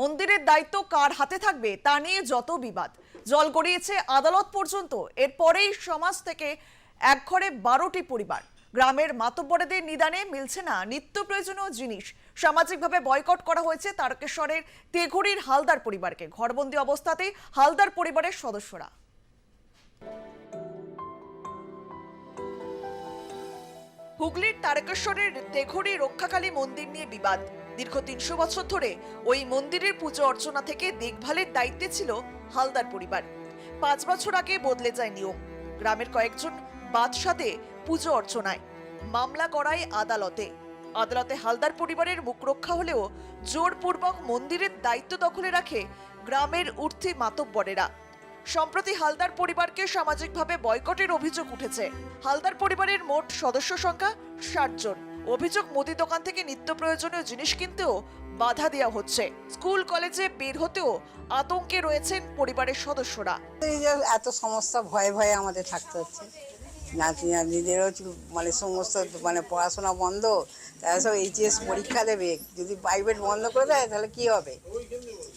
মন্দিরের দায়িত্ব কার হাতে থাকবে তা নিয়ে যত বিবাদ। জল গড়িয়েছে আদালত পর্যন্ত। এরপরেই সমাজ থেকে একঘরে বারোটি পরিবার। গ্রামের মাতব্বরেদের নিদানে মিলছে না নিত্য প্রয়োজনীয় জিনিস। সামাজিকভাবে বয়কট করা হয়েছে তারকেশ্বরের তেঘুরির হালদার পরিবারকে। ঘরবন্দি অবস্থাতেই হালদার পরিবারের সদস্যরা। হুগলির তারকেশ্বরের তেঘরি রক্ষাকালী মন্দির নিয়ে বিবাদ। দীর্ঘ তিনশো বছর ধরে ওই মন্দিরের পুজো অর্চনা থেকে দেখভালের দায়িত্বে ছিল হালদার পরিবার। পাঁচ বছর আগে বদলে যায় নিয়ম। গ্রামের কয়েকজন বাদশাদে পুজো অর্চনায়, মামলা করায় আদালতে। আদালতে হালদার পরিবারের মুখ রক্ষা হলেও জোরপূর্বক মন্দিরের দায়িত্ব দখলে রাখে গ্রামের ঊর্ধ্বে মাতব্বরেরা। সম্প্রতি হালদার পরিবারকে সামাজিকভাবে বয়কটের অভিযোগ উঠেছে। হালদার পরিবারের মোট সদস্য সংখ্যা ষাট জন। অভিযোগ, মুদি দোকান থেকে নিত্য প্রয়োজনীয় জিনিস কিনতেও বাধা দেওয়া হচ্ছে। স্কুল, কলেজে বের হতেও আতঙ্কে রয়েছেন পরিবারের সদস্যরা। এত সমস্যা, ভয়ে ভয়ে আমাদের থাকতে হচ্ছে। নাতি, নাতনিদেরও মানে সমস্ত মানে পড়াশোনা বন্ধ, তারা সব এইচএস পরীক্ষা দেবে। যদি প্রাইভেট বন্ধ করে দেয়, তাহলে কি হবে?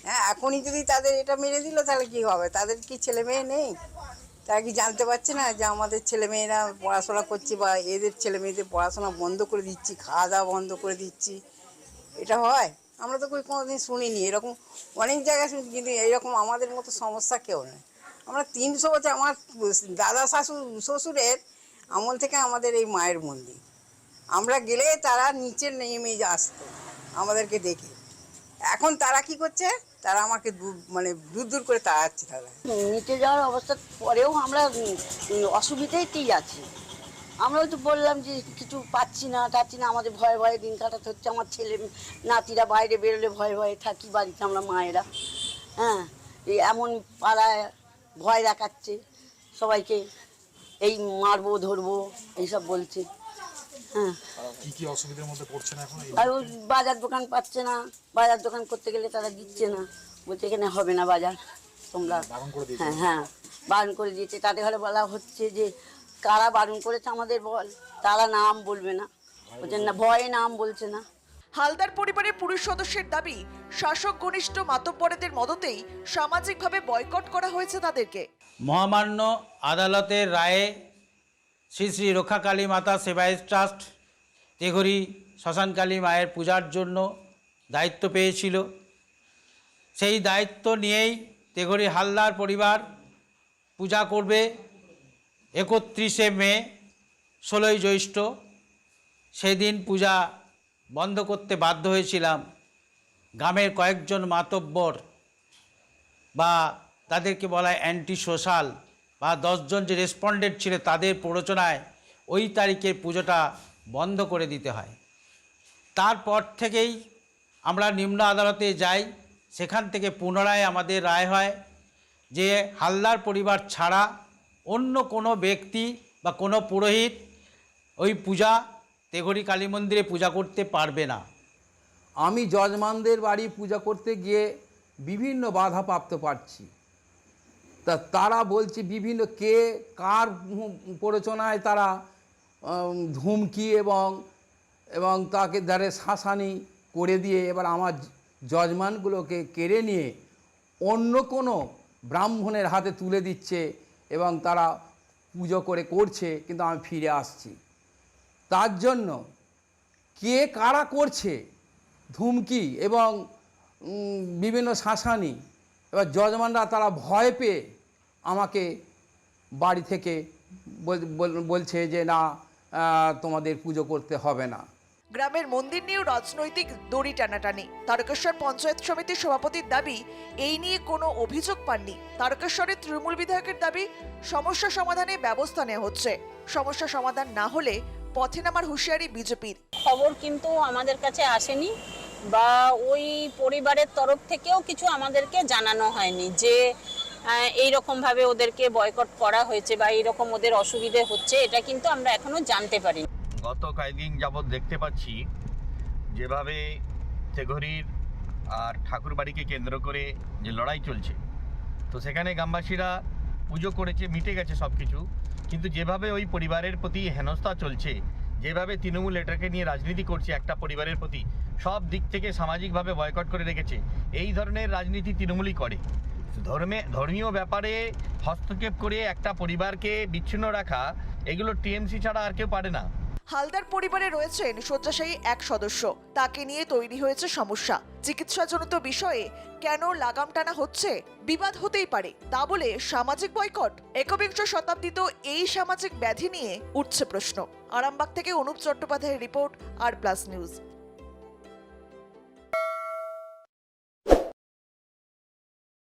হ্যাঁ এখনই যদি তাদের এটা মেরে দিল, তাহলে কি হবে? তাদের কি ছেলে মেয়ে নেই? তারা কি জানতে পারছে না যে আমাদের ছেলে মেয়েরা পড়াশোনা করছে বা এদের ছেলে মেয়েদের পড়াশোনা বন্ধ করে দিচ্ছি খাওয়া দাওয়া বন্ধ করে দিচ্ছি। এটা হয়? আমরা তো কই কোনোদিন শুনিনি। এরকম অনেক জায়গায় শুনছি কিন্তু এরকম আমাদের মতো সমস্যা কেউ নেই। আমরা তিনশো বছর, আমার দাদা শাশুর শ্বশুরের আমল থেকে আমাদের এই মায়ের মন্দির। আমরা গেলে তারা নিচে নেমে আসতো, আমাদেরকে দেখে। এখন তারা কি করছে? তারা আমাকে মানে দূর দূর করে তাড়াচ্ছে তারা। নিচে যাওয়ার অবস্থার পরেও আমরা অসুবিধাতেই আছি। আমরাও তো বললাম যে কিছু পাচ্ছি না টাচ্ছি না, আমাদের ভয়ে ভয়ে দিন কাটাতে হচ্ছে। আমার ছেলে, নাতিরা বাইরে বেরোলে ভয়ে ভয়ে থাকি বাড়িতে আমরা মায়েরা। হ্যাঁ এমন পাড়ায় ভয় দেখাচ্ছে। সবাইকে এই মারবো, ধরবো, এইসব বলছে। কি কি অসুবিধার মধ্যে পড়ছেন এখন আর ওই বাজার দোকান পাচ্ছে না বাজার দোকান করতে গেলে তারা দিচ্ছে না। বলছে এখানে হবে না বাজার তোমরা বারণ করে দিয়েছে। হ্যাঁ হ্যাঁ বারণ করে দিয়েছে। তাদের ঘরে বলা হচ্ছে যে কারা বারণ করেছে আমাদের বল তারা নাম বলবে না। বলছেন না। ভয়ে নাম বলছে না। হালদার পরিবারের পুরুষ সদস্যের দাবি শাসক ঘনিষ্ঠ মাতব্বরেদের মদতেই সামাজিকভাবে বয়কট করা হয়েছে তাদেরকে। মহামান্য আদালতের রায়ে শ্রী শ্রী রক্ষাকালী মাতা সেবায়ত ট্রাস্ট, তেঘরি শ্মশানকালী মায়ের পূজার জন্য দায়িত্ব পেয়েছিল। সেই দায়িত্ব নিয়েই তেঘরি হালদার পরিবার পূজা করবে একত্রিশে মে, ষোলোই জ্যৈষ্ঠ। সেদিন পূজা বন্ধ করতে বাধ্য হয়েছিলাম। গ্রামের কয়েকজন মাতব্বর বা তাদেরকে বলা অ্যান্টি সোশ্যাল বা দশজন যে রেসপন্ডেন্ট ছিল তাদের প্ররোচনায় ওই তারিখে পুজোটা বন্ধ করে দিতে হয়। তারপর থেকেই আমরা নিম্ন আদালতে যাই, সেখান থেকে পুনরায় আমাদের রায় হয় যে হালদার পরিবার ছাড়া অন্য কোনো ব্যক্তি বা কোনো পুরোহিত ওই পূজা, তেঘরি কালী মন্দিরে পূজা করতে পারবে না। আমি যজমানদের বাড়ি পূজা করতে গিয়ে বিভিন্ন বাধা প্রাপ্ত পাচ্ছি তা তারা বলছে বিভিন্ন কে কার প্ররোচনায় তারা ধুমকি এবং এবং তাকে দ্বারে শাসানি করে দিয়ে এবার আমার যজমানগুলোকে কেড়ে নিয়ে অন্য কোনো ব্রাহ্মণের হাতে তুলে দিচ্ছে এবং তারা পুজো করে করছে, কিন্তু আমি ফিরে আসছি। তার জন্য কে কারা করছে, ধুমকি এবং বিভিন্ন শাসানি, এবার যজমানরা তারা ভয় পেয়ে আমাকে বাড়ি থেকে বল- বল- বলছে যে না তোমাদের পুজো করতে হবে না। গ্রামের মন্দির নিয়েও রাজনৈতিক দড়ি টানাটানি। তারকেশ্বর পঞ্চায়েত সমিতির সভাপতির দাবি এই নিয়ে কোনো অভিযোগ পাননি। তারকেশ্বরের তৃণমূল বিধায়কের দাবি সমস্যা সমাধানে ব্যবস্থা নেওয়া হচ্ছে। সমস্যা সমাধান না হলে পথে নামার হুঁশিয়ারি বিজেপির। খবর কিন্তু আমাদের কাছে আসেনি বা ওই পরিবারের তরফ থেকেও কিছু আমাদেরকে জানানো হয়নি যে এই ভাবে ওদেরকে বয়কট করা হয়েছে বা এইরকম ওদের অসুবিধে হচ্ছে, এটা কিন্তু আমরা এখনও জানতে পারি গত কয়েকদিন যাবৎ দেখতে পাচ্ছি যেভাবে তেঘরির আর ঠাকুরবাড়িকে কেন্দ্র করে যে লড়াই চলছে, তো সেখানে গ্রামবাসীরা পুজো করেছে, মিটে গেছে সব কিছু কিন্তু যেভাবে ওই পরিবারের প্রতি হেনস্থা চলছে, যেভাবে তৃণমূল এটাকে নিয়ে রাজনীতি করছে একটা পরিবারের প্রতি, সব দিক থেকে সামাজিকভাবে বয়কট করে রেখেছে, এই ধরনের রাজনীতি তৃণমূলই করে। ধর্মে, ধর্মীয় ব্যাপারে হস্তক্ষেপ করে একটা পরিবারকে বিচ্ছিন্ন রাখা, এগুলো টিএমসি ছাড়া আর কেউ পারে না। হালদার পরিবারে রয়েছেন শয্যাশায়ী এক সদস্য। তাকে নিয়ে তৈরি হয়েছে সমস্যা। চিকিৎসাজনিত বিষয়ে কেন লাগাম টানা হচ্ছে? বিবাদ হতেই পারে। তা বলে সামাজিক বয়কট। একবিংশ শতাব্দীতে এই সামাজিক ব্যাধি নিয়ে উঠছে প্রশ্ন। আরামবাগ থেকে অনুপ চট্টোপাধ্যায়ের রিপোর্ট আর প্লাস নিউজ।